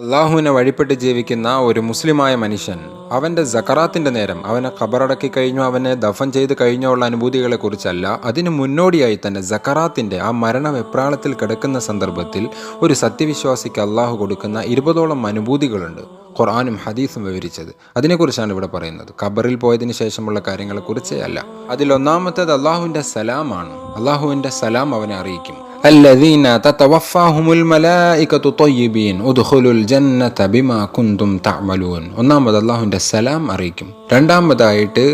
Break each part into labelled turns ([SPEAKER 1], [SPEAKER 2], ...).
[SPEAKER 1] അള്ളാഹുവിനെ വഴിപ്പെട്ട് ജീവിക്കുന്ന ഒരു മുസ്ലിമായ മനുഷ്യൻ അവന്റെ ജക്കറാത്തിന്റെ നേരം അവനെ ഖബറടക്കി കഴിഞ്ഞു അവനെ ദഫൻ ചെയ്ത് കഴിഞ്ഞോ ഉള്ള അനുഭൂതികളെ കുറിച്ചല്ല അതിന് മുന്നോടിയായി തന്നെ ജക്കറാത്തിന്റെ ആ മരണ വെപ്രാളത്തിൽ കിടക്കുന്ന സന്ദർഭത്തിൽ ഒരു സത്യവിശ്വാസിക്ക് അള്ളാഹു കൊടുക്കുന്ന ഇരുപതോളം അനുഭൂതികളുണ്ട്. ഖുർആാനും ഹദീസും വിവരിച്ചത്. അതിനെക്കുറിച്ചാണ് ഇവിടെ പറയുന്നത്. ഖബറിൽ പോയതിനു ശേഷമുള്ള കാര്യങ്ങളെക്കുറിച്ചേ അല്ല. അതിലൊന്നാമത്തേത് അള്ളാഹുവിന്റെ സലാമാണ്. അള്ളാഹുവിന്റെ സലാം അവനെ അറിയിക്കും. الذين تتوفاهم الملائكة طيبين ادخلوا الجنة بما كنتم تعملون ഒന്നാമത് അള്ളാഹുവിൻ്റെ സലാം അറിയിക്കും രണ്ടാമതായിട്ട്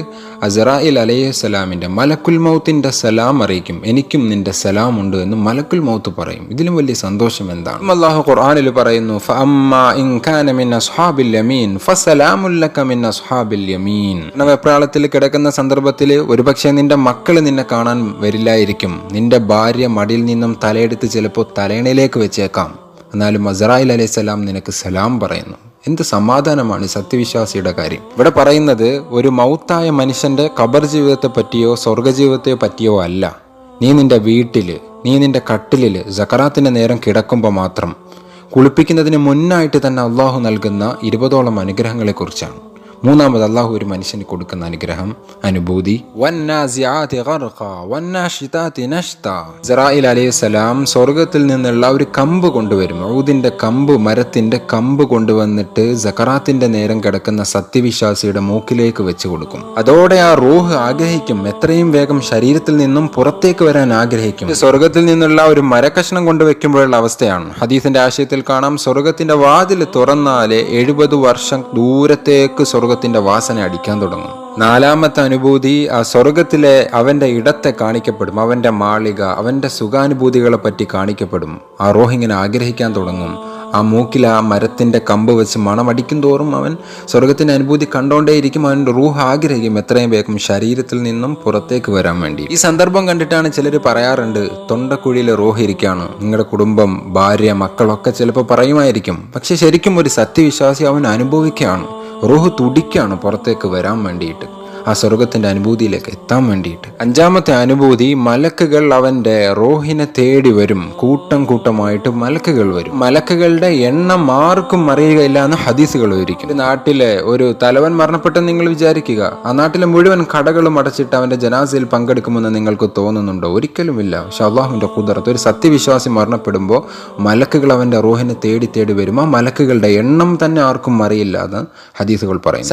[SPEAKER 1] അസറായിൽ അലൈഹിസ്സലാമിൻ്റെ മലക്കുൽ മൗത്തിൻ്റെ സലാം അറിയിക്കും എനിക്കും നിന്റെ സലാം ഉണ്ട് എന്ന് മലക്കുൽ മൗത്ത് പറയും ഇതിലും വലിയ സന്തോഷം എന്താണ് അള്ളാഹു ഖുർആനിൽ പറയുന്നു فأما إن كان من أصحاب اليمين فسلام لك من أصحاب اليمين വെപ്രാളത്തിൽ കിടക്കുന്ന സന്ദർഭത്തിൽ ഒരുപക്ഷെ നിന്റെ മക്കൾ നിന്നെ കാണാൻ വരില്ലായിരിക്കും നിന്റെ ഭാര്യ മടിയിൽ നിന്നും തലയെടുത്ത് ചിലപ്പോൾ തലയണയിലേക്ക് വെച്ചേക്കാം. എന്നാലും മസറായിൽ അലൈഹിസ്സലാം നിനക്ക് സലാം പറയുന്നു. എന്ത് സമാധാനമാണ് സത്യവിശ്വാസിയുടെ കാര്യം. ഇവിടെ പറയുന്നത് ഒരു മൗത്തായ മനുഷ്യന്റെ കബർ ജീവിതത്തെ പറ്റിയോ സ്വർഗജീവിതത്തെ പറ്റിയോ അല്ല. നീ നിന്റെ വീട്ടിൽ നീ നിന്റെ കട്ടിലിൽ ജക്കറാത്തിന്റെ നേരം കിടക്കുമ്പോൾ മാത്രം കുളിപ്പിക്കുന്നതിന് മുന്നായിട്ട് തന്നെ അള്ളാഹു നൽകുന്ന ഇരുപതോളം അനുഗ്രഹങ്ങളെക്കുറിച്ചാണ്. മൂന്നാമത് അള്ളാഹു ഒരു മനുഷ്യന് കൊടുക്കുന്ന അനുഗ്രഹം അനുഭൂതി. ഇസ്രായേൽ അലൈഹിസ്സലാം സ്വർഗത്തിൽ നിന്നുള്ള ഒരു കമ്പ് കൊണ്ടുവരും. ഊദിന്റെ കമ്പ് മരത്തിന്റെ കമ്പ് കൊണ്ടുവന്നിട്ട് സക്കറാത്തിന്റെ നേരം കിടക്കുന്ന സത്യവിശ്വാസിയുടെ മൂക്കിലേക്ക് വെച്ച് കൊടുക്കും. അതോടെ ആ റൂഹ് ആഗ്രഹിക്കും എത്രയും വേഗം ശരീരത്തിൽ നിന്നും പുറത്തേക്ക് വരാൻ ആഗ്രഹിക്കും. സ്വർഗത്തിൽ നിന്നുള്ള ഒരു മരക്കഷ്ണം കൊണ്ടുവെക്കുമ്പോഴുള്ള അവസ്ഥയാണ്. ഹദീസിന്റെ ആശയത്തിൽ കാണാം സ്വർഗത്തിന്റെ വാതിൽ തുറന്നാലേ എഴുപത് വർഷം ദൂരത്തേക്ക് സ്വർഗത്തിന്റെ വാസന അടിക്കാൻ തുടങ്ങും. നാലാമത്തെ അനുഭൂതി ആ സ്വർഗത്തിലെ അവന്റെ ഇടത്തെ കാണിക്കപ്പെടും. അവന്റെ മാളിക അവന്റെ സുഖാനുഭൂതികളെ പറ്റി കാണിക്കപ്പെടും. ആ റോഹിങ്ങനെ ആഗ്രഹിക്കാൻ തുടങ്ങും. ആ മൂക്കിൽ ആ മരത്തിന്റെ കമ്പ് വെച്ച് മണമടിക്കും തോറും അവൻ സ്വർഗത്തിന്റെ അനുഭൂതി കണ്ടോണ്ടേയിരിക്കും. അവൻ റൂഹ് ആഗ്രഹിക്കും എത്രയും വേഗം ശരീരത്തിൽ നിന്നും പുറത്തേക്ക് വരാൻ വേണ്ടി. ഈ സന്ദർഭം കണ്ടിട്ടാണ് ചിലർ പറയാറുണ്ട് തൊണ്ടക്കുഴിയിൽ റൂഹ് ഇരിക്കുകയാണ് നിങ്ങളുടെ കുടുംബം ഭാര്യ മക്കളൊക്കെ ചിലപ്പോൾ പറയുമായിരിക്കും. പക്ഷെ ശരിക്കും ഒരു സത്യവിശ്വാസി അവൻ അനുഭവിക്കുകയാണ്. റൂഹ് തുടിക്കാണ് പുറത്തേക്ക് വരാൻ വേണ്ടിയിട്ട്. ആ സ്വർഗത്തിന്റെ അനുഭൂതിയിലേക്ക് എത്താൻ വേണ്ടിയിട്ട്. അഞ്ചാമത്തെ അനുഭൂതി മലക്കുകൾ അവന്റെ റോഹിനെ തേടി വരും. കൂട്ടം കൂട്ടമായിട്ട് മലക്കുകൾ വരും. മലക്കുകളുടെ എണ്ണം ആർക്കും അറിയുകയില്ല എന്ന് ഹദീസുകൾ വിവരിക്കും. നാട്ടിലെ ഒരു തലവൻ മരണപ്പെട്ടെന്ന് നിങ്ങൾ വിചാരിക്കുക. ആ നാട്ടിലെ മുഴുവൻ കടകളും അടച്ചിട്ട് അവന്റെ ജനാസയിൽ പങ്കെടുക്കുമെന്ന് നിങ്ങൾക്ക് തോന്നുന്നുണ്ടോ? ഒരിക്കലുമില്ല. പക്ഷെ അള്ളാഹുവിന്റെ കുതിർത്ത് ഒരു സത്യവിശ്വാസി മരണപ്പെടുമ്പോൾ മലക്കുകൾ അവന്റെ റോഹിനെ തേടി തേടി വരും. ആ മലക്കുകളുടെ എണ്ണം തന്നെ ആർക്കും അറിയില്ല എന്ന് ഹദീസുകൾ പറയും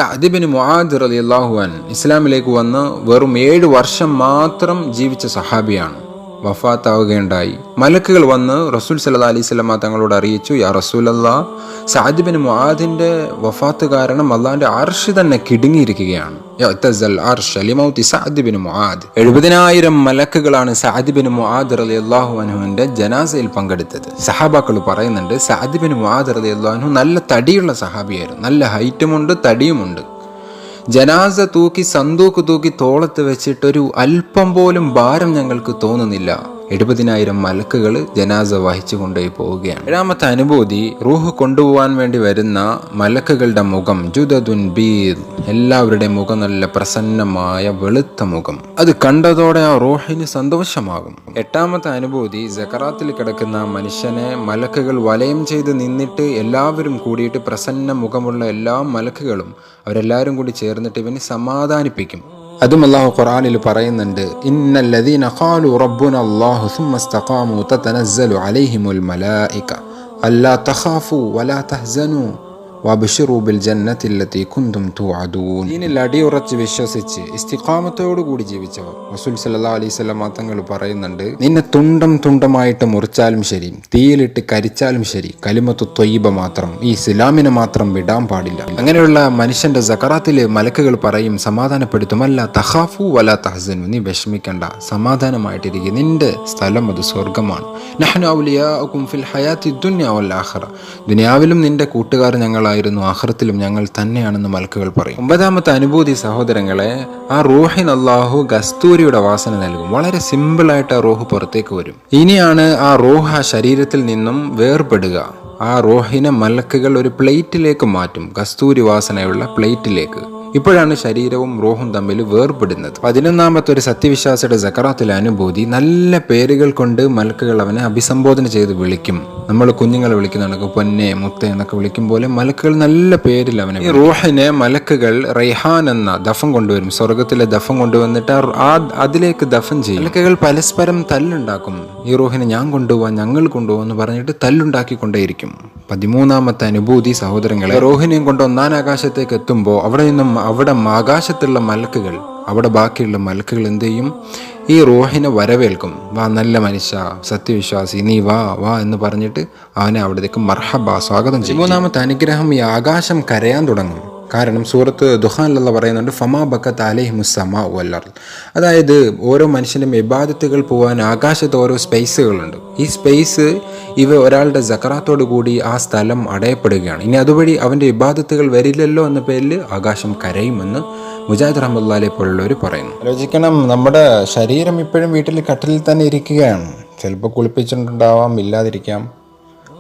[SPEAKER 1] റളിയല്ലാഹു അൻ ഇസ്ലാമിലേക്ക് വന്ന് വെറും ഏഴ് വർഷം മാത്രം ജീവിച്ച സഹാബിയാണ്. വഫാത്താവുകയുണ്ടായി. മലക്കുകൾ വന്ന് റസൂൽ സല്ലാ അലൈഹി സ്വലമ തങ്ങളോട് അറിയിച്ചു യാ റസൂൽ അല്ലാ സാദിബിൻ മുആദിന്റെ വഫാത്ത് കാരണം അള്ളാന്റെ അർഷ് തന്നെ കിടുങ്ങിയിരിക്കുകയാണ്. എഴുപതിനായിരം മലക്കുകളാണ് സാദിബിൻ മുഹാദ് അലി റളിയല്ലാഹു അൻഹുവിന്റെ ജനാസയിൽ പങ്കെടുത്തത്. സഹാബാക്കൾ പറയുന്നുണ്ട് സാദിബിൻ മുഹാദ് അലി അള്ളാഹു നല്ല തടിയുള്ള സഹാബിയായിരുന്നു. നല്ല ഹൈറ്റുമുണ്ട് തടിയുമുണ്ട്. ജനാസ തൂക്കി സന്തൂക്ക് തൂക്കി തോളത്ത് വെച്ചിട്ടൊരു അല്പം പോലും ഭാരം ഞങ്ങൾക്ക് തോന്നുന്നില്ല. എഴുപതിനായിരം മലക്കുകൾ ജനാസ വഹിച്ചു കൊണ്ടുപോയി പോവുകയാണ്. ഏഴാമത്തെ അനുഭൂതി റൂഹ് കൊണ്ടുപോകാൻ വേണ്ടി വരുന്ന മലക്കുകളുടെ മുഖം ജുദദുൻ ബീർ എല്ലാവരുടെയും മുഖം നല്ല പ്രസന്നമായ വെളുത്ത മുഖം. അത് കണ്ടതോടെ ആ റൂഹിന് സന്തോഷമാകും. എട്ടാമത്തെ അനുഭൂതി ജക്കറാത്തിൽ കിടക്കുന്ന മനുഷ്യനെ മലക്കുകൾ വലയം ചെയ്ത് നിന്നിട്ട് എല്ലാവരും കൂടിയിട്ട് പ്രസന്ന മുഖമുള്ള എല്ലാ മലക്കുകളും അവരെല്ലാവരും കൂടി ചേർന്നിട്ട് ഇവനെ സമാധാനിപ്പിക്കും. അതും അള്ളാഹു ഖുർആനിൽ പറയുന്നുണ്ട് ഇന്നല്ലദീന ഖാലു റബ്ബുന അല്ലാഹു സുമ്മ ഇസ്തഖാമു തതനസ്സലു അലൈഹിമുൽ മലായിക അല്ലാ തഖാഫു വലാ തഹ്സനു. വബിഷിറു ബിൽ ജന്നത്തില്ലത്തി കുന്തും അടിയുറച്ച് വിശ്വസിച്ച് ഇസ്തിഖാമത്തോടു കൂടി ജീവിച്ചവർ. റസൂൽ അലൈഹി വസല്ലം തങ്ങൾ പറയുന്നുണ്ട് നിന്നെ തുണ്ടം തുണ്ടമായിട്ട് മുറിച്ചാലും ശരി തീയിലിട്ട് കരിച്ചാലും ശരി കലിമത്തു ത്വയ്യിബ മാത്രം ഈ ഇസ്ലാമിനെ മാത്രം വിടാൻ പാടില്ല. അങ്ങനെയുള്ള മനുഷ്യന്റെ സക്കറാത്തിൽ മലക്കുകൾ പറയും സമാധാനപ്പെടുത്തും അല്ല തഹാഫു വല തഹസനു നീ വിഷമിക്കണ്ട സമാധാനമായിട്ടിരിക്കും നിന്റെ സ്ഥലം അത് സ്വർഗമാണ് ഫിൽ ദുനിയാവിലും നിന്റെ കൂട്ടുകാർ ഞങ്ങളായിരുന്നു അഹ്റത്തിലും ഞങ്ങൾ തന്നെയാണെന്ന് മലക്കുകൾ പറയും. ഒമ്പതാമത്തെ അനുഭൂതി സഹോദരങ്ങളെ ആ റൂഹിൻ അള്ളാഹു ഗസ്തൂരിയുടെ വാസന നൽകും. വളരെ സിമ്പിളായിട്ട് ആ റൂഹ് പുറത്തേക്ക് വരും. ഇനിയാണ് ആ റൂഹ് ആ ശരീരത്തിൽ നിന്നും വേർപെടുക. ആ റോഹിനെ മലക്കുകൾ ഒരു പ്ലേറ്റിലേക്ക് മാറ്റും. കസ്തൂരി വാസനയുള്ള പ്ലേറ്റിലേക്ക്. ഇപ്പോഴാണ് ശരീരവും റോഹും തമ്മിൽ വേർപെടുന്നത്. പതിനൊന്നാമത്തെ ഒരു സത്യവിശ്വാസിയുടെ സക്കറാത്തിലെ അനുഭൂതി നല്ല പേരുകൾ കൊണ്ട് മലക്കുകൾ അവനെ അഭിസംബോധന ചെയ്ത് വിളിക്കും. നമ്മൾ കുഞ്ഞുങ്ങളെ വിളിക്കുന്ന കണക്ക് പൊന്നെ മുത്ത എന്നൊക്കെ വിളിക്കും പോലെ മലക്കുകൾ നല്ല പേരിൽ അവനെ ഈ റൂഹിനെ മലക്കുകൾ റൈഹാൻ എന്ന ദഫം കൊണ്ടുവരും. സ്വർഗത്തിലെ ദഫം കൊണ്ടുവന്നിട്ട് ആ- അതിലേക്ക് ദഫം ചെയ്യും. മലക്കുകൾ പരസ്പരം തല്ലുണ്ടാക്കും. ഈ റൂഹിനെ ഞാൻ കൊണ്ടുപോവാൻ ഞങ്ങൾ കൊണ്ടുപോകാൻ എന്ന് പറഞ്ഞിട്ട് തല്ലുണ്ടാക്കിക്കൊണ്ടേയിരിക്കും. പതിമൂന്നാമത്തെ അനുഭൂതി സഹോദരങ്ങളെ റോഹിനെയും കൊണ്ട് ഒന്നാം ആകാശത്തേക്ക് എത്തുമ്പോൾ അവിടെ നിന്നും അവിടെ ആകാശത്തുള്ള മലക്കുകൾ അവിടെ ബാക്കിയുള്ള മലക്കുകൾ എന്ത് ചെയ്യും ഈ റോഹിനെ വരവേൽക്കും. വാ നല്ല മനുഷ്യ സത്യവിശ്വാസി നീ വാ വാ എന്ന് പറഞ്ഞിട്ട് അവനെ അവിടത്തേക്ക് മർഹബ സ്വാഗതം ചെയ്യും. മൂന്നാമത്തെ അനുഗ്രഹം ഈ ആകാശം കരയാൻ തുടങ്ങും. കാരണം സൂറത്ത് ദുഹാനിലുള്ള പറയുന്നുണ്ട് ഫമാ ബക്കത്ത് അലഹി മുസമ വല്ലർ അതായത് ഓരോ മനുഷ്യനും ഇബാദത്തുകൾ പോകാൻ ആകാശത്ത് ഓരോ സ്പേസുകളുണ്ട് ഈ സ്പേസ് ഇവ ഒരാളുടെ കൂടി ആ സ്ഥലം അടയപ്പെടുകയാണ്. ഇനി അതുവഴി അവന്റെ ഇബാദത്തുകൾ വരില്ലല്ലോ എന്ന പേരിൽ ആകാശം കരയുമെന്ന് മുജാഹിദ് റഹ്മുല്ലാലെ പോലുള്ളവർ പറയുന്നു. ആലോചിക്കണം നമ്മുടെ ശരീരം ഇപ്പോഴും വീട്ടിൽ കട്ടിലിൽ തന്നെ ഇരിക്കുകയാണ്. ചിലപ്പോൾ കുളിപ്പിച്ചിട്ടുണ്ടാവാം ഇല്ലാതിരിക്കാം.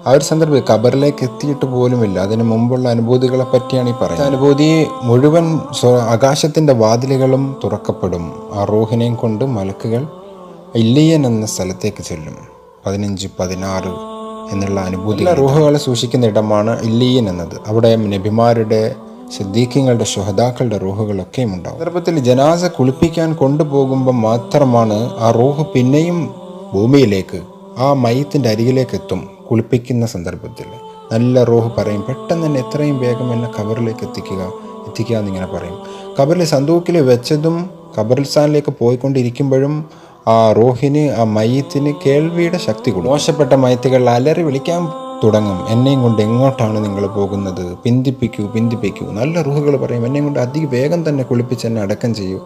[SPEAKER 1] ആ ഒരു സന്ദർഭം ഖബറിലേക്ക് എത്തിയിട്ട് പോലുമില്ല. അതിന് മുമ്പുള്ള അനുഭൂതികളെ പറ്റിയാണ് ഈ പറയുന്നത്. അനുഭൂതി മുഴുവൻ ആകാശത്തിന്റെ വാതിലുകളും തുറക്കപ്പെടും. ആ റൂഹിനെയും കൊണ്ട് മലക്കുകൾ ഇല്ലിയൻ എന്ന സ്ഥലത്തേക്ക് ചെല്ലും. പതിനഞ്ച് പതിനാറ് എന്നുള്ള അനുഭൂതി റൂഹുകളെ സൂക്ഷിക്കുന്ന ഇടമാണ് ഇല്ലീൻ എന്നത്. അവിടെ നബിമാരുടെ സിദ്ദീഖ്യങ്ങളുടെ ശുഹദാക്കളുടെ റൂഹുകളൊക്കെയും ഉണ്ടാവും. സന്ദർഭത്തിൽ ജനാസ കുളിപ്പിക്കാൻ കൊണ്ടുപോകുമ്പോൾ മാത്രമാണ് ആ റൂഹ് പിന്നെയും ഭൂമിയിലേക്ക് ആ മയത്തിന്റെ അരികിലേക്ക് എത്തും കുളിപ്പിക്കുന്ന സന്ദർഭത്തിൽ. നല്ല റൂഹ് പറയും പെട്ടെന്ന് തന്നെ എത്രയും വേഗം എന്നെ കബറിലേക്ക് എത്തിക്കുക എത്തിക്കുക എന്നിങ്ങനെ പറയും. കബറിൽ സന്തൂക്കിൽ വെച്ചതും കബറിസ്ഥാനിലേക്ക് പോയിക്കൊണ്ടിരിക്കുമ്പോഴും ആ റോഹിന് ആ മയത്തിന് കേൾവിയുടെ ശക്തി കൊടുക്കും. മോശപ്പെട്ട മയത്തുകൾ അലറി വിളിക്കാൻ തുടങ്ങും. എന്നെയും കൊണ്ട് എങ്ങോട്ടാണ് നിങ്ങൾ പോകുന്നത്? പിന്തിപ്പിക്കൂ പിന്തിപ്പിക്കൂ. നല്ല റൂഹുകൾ പറയും. എന്നെയും കൊണ്ട് അധികം വേഗം തന്നെ കുളിപ്പിച്ച് എന്നെ അടക്കം ചെയ്യൂ.